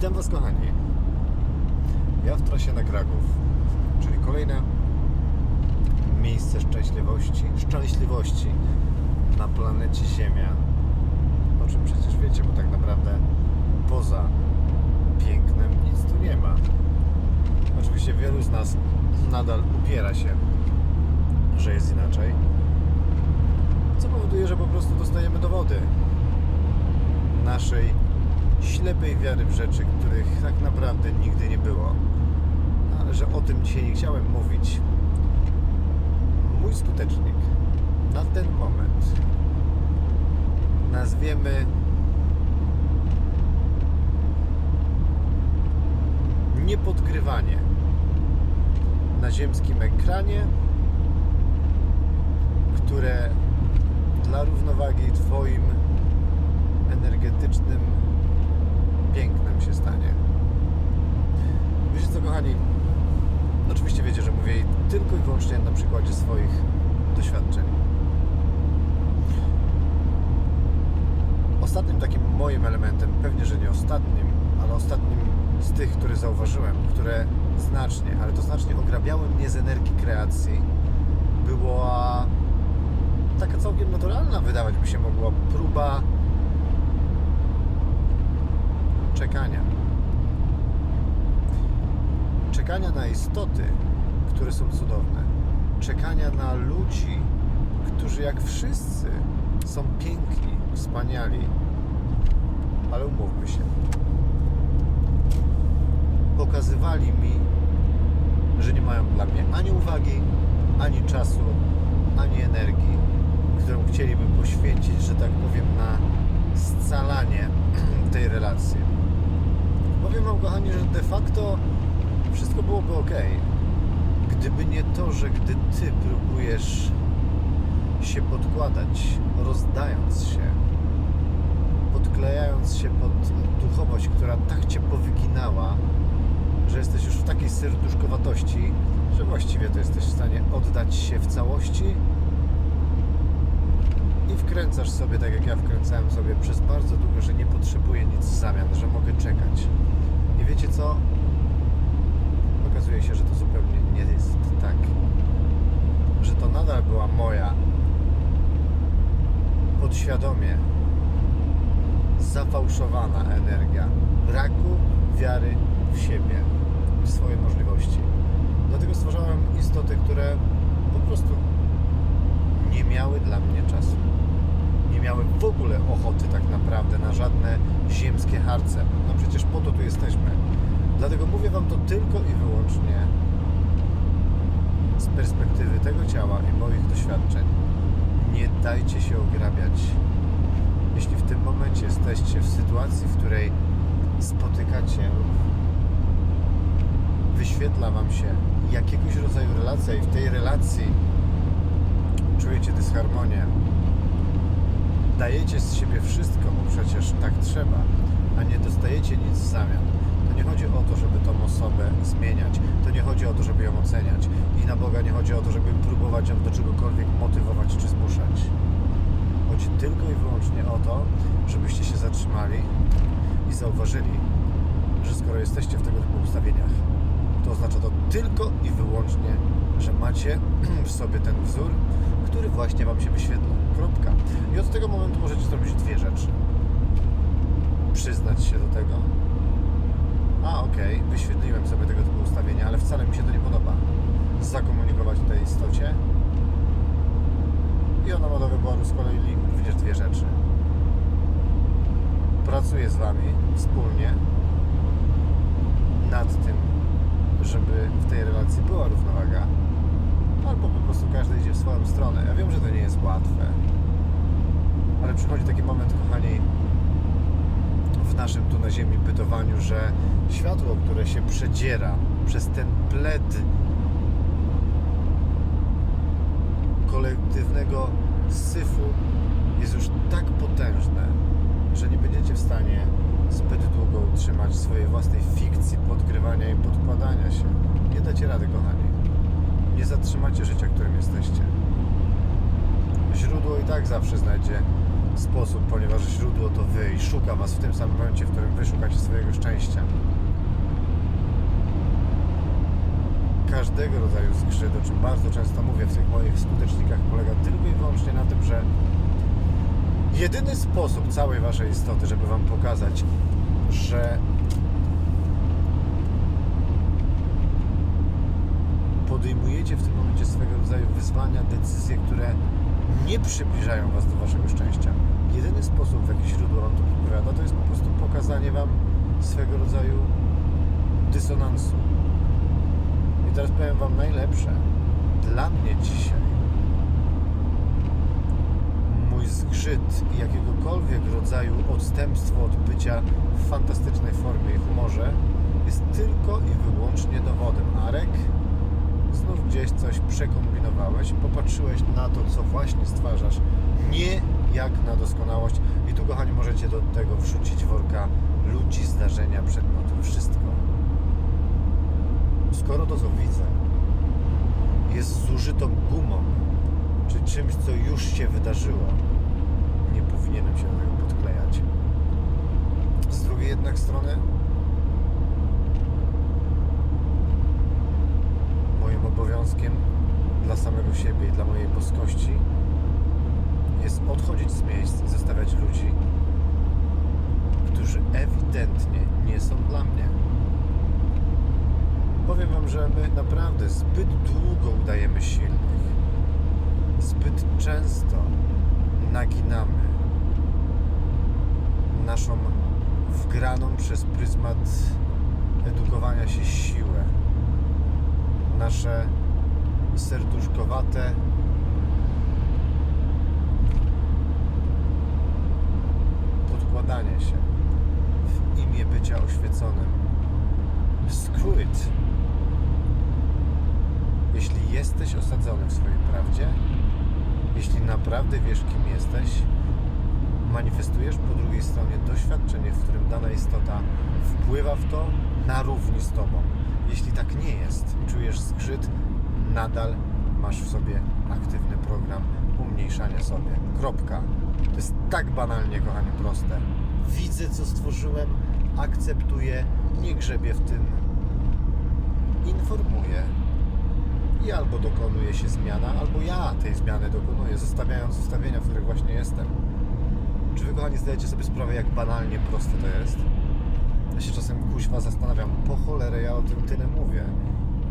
Witam Was kochani. Ja w trasie na Kraków, czyli kolejne miejsce szczęśliwości, szczęśliwości na planecie Ziemia. O czym przecież wiecie, bo tak naprawdę poza pięknem nic tu nie ma. Oczywiście wielu z nas nadal upiera się, że jest inaczej. Co powoduje, że po prostu dostajemy dowody naszej ślepej wiary w rzeczy, których tak naprawdę nigdy nie było. No, Ale że o tym dzisiaj nie chciałem mówić. Mój skutecznik na ten moment nazwiemy niepodgrywanie na ziemskim ekranie, które dla równowagi Twoim energetycznym pięknem się stanie. Wiecie co, kochani? Oczywiście wiecie, że mówię tylko i wyłącznie na przykładzie swoich doświadczeń. Ostatnim takim moim elementem, pewnie, że nie ostatnim, ale ostatnim z tych, które zauważyłem, które znacznie, ale to znacznie ograbiały mnie z energii kreacji, była taka całkiem naturalna, wydawać by się mogła, próba czekania. Czekania na istoty, które są cudowne. Czekania na ludzi, którzy jak wszyscy są piękni, wspaniali. Ale umówmy się. Pokazywali mi, że nie mają dla mnie ani uwagi, ani czasu, ani energii, którą chcieliby poświęcić, że tak powiem, na scalanie tej relacji. Powiem Wam, kochani, że de facto wszystko byłoby ok. Gdyby nie to, że gdy Ty próbujesz się podkładać, rozdając się, podklejając się pod duchowość, która tak Cię powyginała, że jesteś już w takiej serduszkowatości, że właściwie to jesteś w stanie oddać się w całości i wkręcasz sobie, tak jak ja wkręcałem sobie przez bardzo długo, że nie potrzebuję nic w zamian, że mogę czekać. I wiecie co? Okazuje się, że to zupełnie nie jest tak. Była moja podświadomie zafałszowana energia braku wiary w siebie, w swoje możliwości. Dlatego stwarzałem istoty, które po prostu nie miały dla mnie czasu. Nie miały w ogóle ochoty tak naprawdę na żadne ziemskie harce. No przecież po to tu jesteśmy. Dlatego mówię Wam to tylko i wyłącznie z perspektywy tego ciała i moich doświadczeń. Nie dajcie się ograbiać. Jeśli w tym momencie jesteście w sytuacji, w której spotykacie wyświetla Wam się jakiegoś rodzaju relacja i w tej relacji czujecie dysharmonię, dajecie z siebie wszystko, bo przecież tak trzeba, a nie dostajecie nic w zamian. To nie chodzi o to, żeby tą osobę zmieniać. To nie chodzi o to, żeby ją oceniać. I na Boga nie chodzi o to, żeby próbować ją do czegokolwiek motywować czy zmuszać. Chodzi tylko i wyłącznie o to, żebyście się zatrzymali i zauważyli, że skoro jesteście w tego typu ustawieniach, to oznacza to tylko i wyłącznie, że macie w sobie ten wzór, który właśnie Wam się wyświetla. Kropka. I od tego momentu możecie zrobić dwie rzeczy. Przyznać się do tego. A, okej, wyświetliłem sobie tego typu ustawienia, ale wcale mi się to nie podoba. Zakomunikować tej istocie. I ona ma do wyboru z kolei również dwie rzeczy. Pracuję z Wami wspólnie nad tym, żeby w tej relacji była równowaga, albo po prostu każdy idzie w swoją stronę. Ja wiem, że to nie jest łatwe, ale przychodzi taki moment, kochani, naszym tu na ziemi bytowaniu, że światło, które się przedziera przez ten pled kolektywnego syfu jest już tak potężne, że nie będziecie w stanie zbyt długo utrzymać swojej własnej fikcji podgrywania i podkładania się. Nie dacie rady, kochani. Nie zatrzymacie życia, którym jesteście. Źródło i tak zawsze znajdzie sposób, ponieważ źródło to wy i szuka was w tym samym momencie, w którym wy szukacie swojego szczęścia. Każdego rodzaju skrzyd, o czym bardzo często mówię w tych moich skutecznikach, polega tylko i wyłącznie na tym, że jedyny sposób całej waszej istoty, żeby wam pokazać, że podejmujecie w tym momencie swego rodzaju wyzwania, decyzje, które nie przybliżają Was do Waszego szczęścia. Jedyny sposób, w jaki źródło Wam to podpowiada, to jest po prostu pokazanie Wam swego rodzaju dysonansu. I teraz powiem Wam najlepsze. Dla mnie dzisiaj mój zgrzyt i jakiegokolwiek rodzaju odstępstwo od bycia w fantastycznej formie i humorze jest tylko i wyłącznie dowodem. Arek, znów gdzieś coś przekombinowałeś, popatrzyłeś na to, co właśnie stwarzasz, nie jak na doskonałość. I tu, kochani, możecie do tego wrzucić worka ludzi, zdarzenia, przedmioty, wszystko. Skoro to, co widzę, jest zużytą gumą, czy czymś, co już się wydarzyło, nie powinienem się do tego podklejać. Z drugiej jednak strony, moim obowiązkiem dla samego siebie jest odchodzić z miejsc i zostawiać ludzi, którzy ewidentnie nie są dla mnie. Powiem Wam, że my naprawdę zbyt długo udajemy silnych. Zbyt często naginamy naszą wgraną przez pryzmat edukowania się siłę nasze serduszkowate się w imię bycia oświeconym. It. Jeśli jesteś osadzony w swojej prawdzie, jeśli naprawdę wiesz, kim jesteś, manifestujesz po drugiej stronie doświadczenie, w którym dana istota wpływa w to na równi z tobą. Jeśli tak nie jest i czujesz zgrzyt, nadal masz w sobie aktywny program umniejszania sobie. Kropka. To jest tak banalnie, kochani, proste. Widzę, co stworzyłem, akceptuję, nie grzebię w tym. Informuję. I albo dokonuje się zmiana, albo ja tej zmiany dokonuję, zostawiając ustawienia, w których właśnie jestem. Czy wy, kochani, zdajecie sobie sprawę, jak banalnie proste to jest? Ja się czasem kuźwa zastanawiam, po cholerę ja o tym tyle mówię.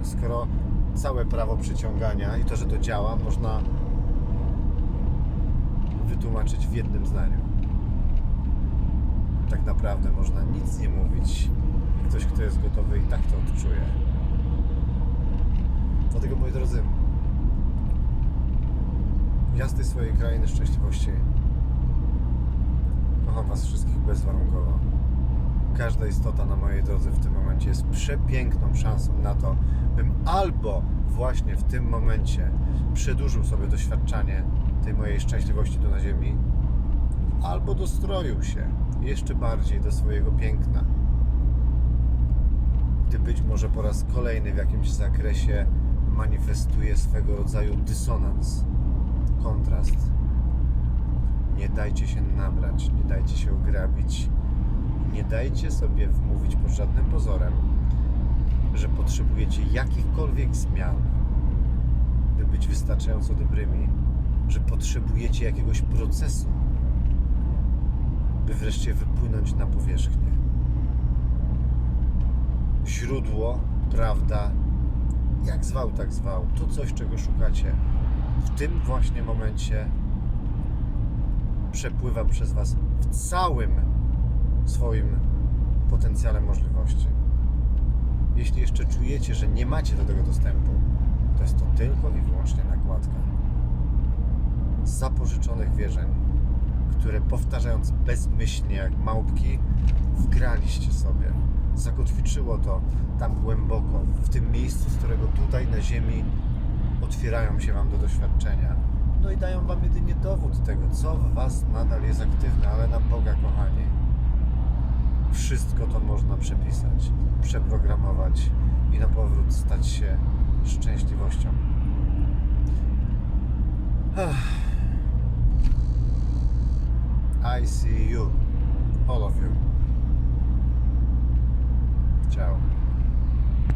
Skoro całe prawo przyciągania i to, że to działa, można wytłumaczyć w jednym zdaniu. Tak naprawdę można nic nie mówić. Ktoś, kto jest gotowy i tak to odczuje. Dlatego, moi drodzy, ja z tej swojej krainy szczęśliwości kocham Was wszystkich bezwarunkowo każda istota na mojej drodze w tym momencie jest przepiękną szansą na to, bym albo właśnie w tym momencie przedłużył sobie doświadczanie tej mojej szczęśliwości tu na ziemi, albo dostroił się jeszcze bardziej do swojego piękna. Gdy być może po raz kolejny w jakimś zakresie manifestuje swego rodzaju dysonans, kontrast. Nie dajcie się nabrać, nie dajcie się ograbić nie dajcie sobie wmówić pod żadnym pozorem, że potrzebujecie jakichkolwiek zmian, by być wystarczająco dobrymi, że potrzebujecie jakiegoś procesu, by wreszcie wypłynąć na powierzchnię. Źródło, prawda, jak zwał, tak zwał, to coś, czego szukacie, w tym właśnie momencie przepływa przez Was w całym swoim potencjale możliwości. Jeśli jeszcze czujecie, że nie macie do tego dostępu, to jest to tylko i wyłącznie nakładka zapożyczonych wierzeń, które powtarzając bezmyślnie jak małpki, wgraliście sobie. Zakotwiczyło to tam głęboko, w tym miejscu, z którego tutaj na ziemi otwierają się Wam do doświadczenia. No i dają Wam jedynie dowód tego, co w Was nadal jest aktywne, ale na Boga, kochani wszystko to można przepisać, przeprogramować i na powrót stać się szczęśliwością. Ach. I see you. All of you. Ciao.